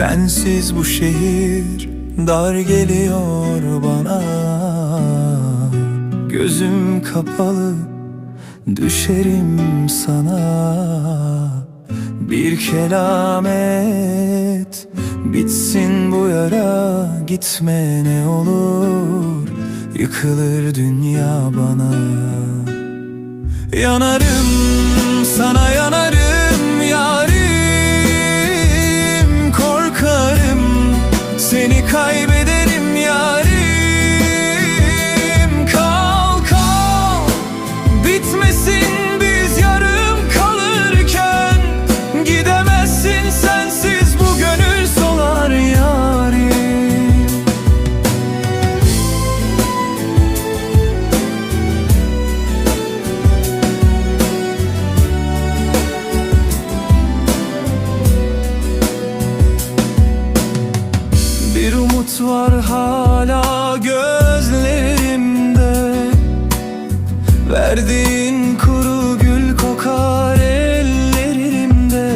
Sensiz bu şehir dar geliyor bana. Gözüm kapalı düşerim sana. Bir kelam et bitsin bu yara Gitme ne olur. Yıkılır dünya bana. Yanarım sana Var hala gözlerimde. Verdiğin kuru gül kokar ellerimde.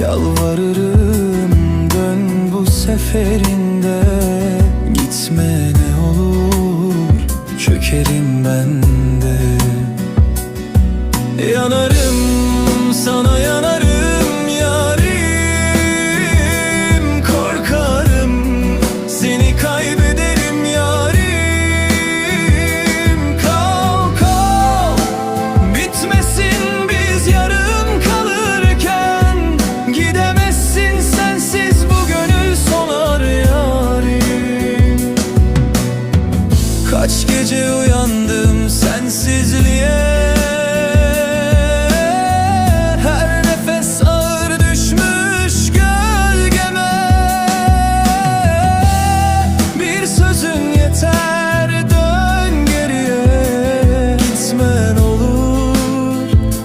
Yalvarırım dön bu seferinde. Gitme ne olur çökerim ben de. Yanarım uyandım sensizliğe. Her nefes ağır düşmüş gölgeme. Bir sözün yeter dön geriye. Gitmen olur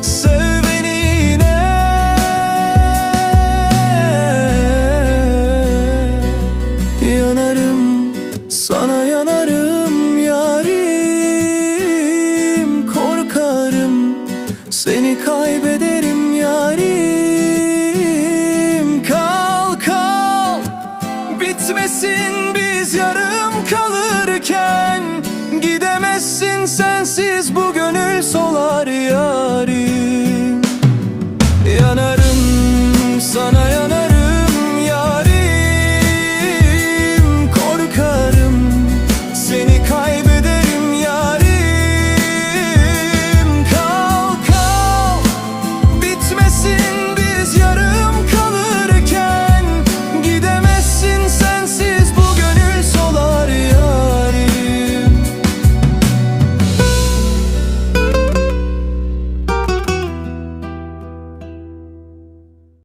sev Yanarım sana kaybederim yarim. Kal kal. Bitmesin biz yarım kalırken. Gidemezsin sensiz bu gönül solar yarim